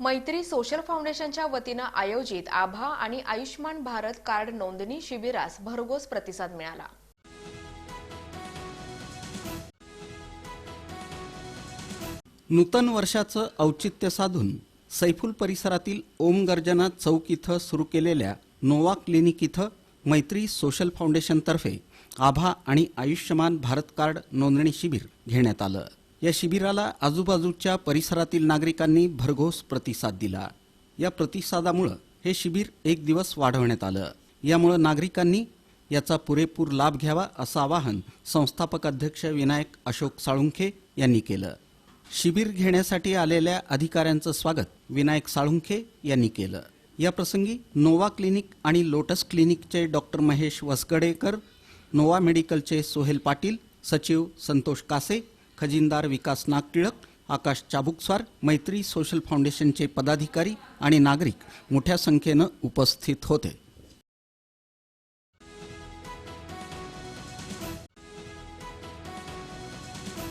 मैत्री सोशल फाउंडेशनच्या वतीनं आयोजित आभा आणि आयुष्मान भारत कार्ड नोंदणी शिबिरास भरघोस प्रतिसाद मिळाला. नूतन वर्षाचं औचित्य साधून सैफुल परिसरातील ओम गर्जना चौक इथं सुरू केलेल्या नोवा क्लिनिक इथं मैत्री सोशल फाउंडेशनतर्फे आभा आणि आयुष्यमान भारत कार्ड नोंदणी शिबिर घेण्यात आलं. या शिबिराला आजूबाजूच्या परिसरातील नागरिकांनी भरघोस प्रतिसाद दिला. या प्रतिसादामुळं हे शिबिर एक दिवस वाढवण्यात आलं. यामुळं नागरिकांनी याचा पुरेपूर लाभ घ्यावा असं आवाहन संस्थापक अध्यक्ष विनायक अशोक साळुंखे यांनी केलं. शिबिर घेण्यासाठी आलेल्या अधिकाऱ्यांचं स्वागत विनायक साळुंखे यांनी केलं. या प्रसंगी नोवा क्लिनिक आणि लोटस क्लिनिकचे डॉक्टर महेश वसगडेकर नोवा मेडिकलचे सोहेल पाटील सचिव संतोष कासे खजिनदार विकास नागटिळक आकाश चाबुकस्वार मैत्री सोशल फाउंडेशनचे पदाधिकारी आणि नागरिक मोठ्या संख्येनं उपस्थित होते.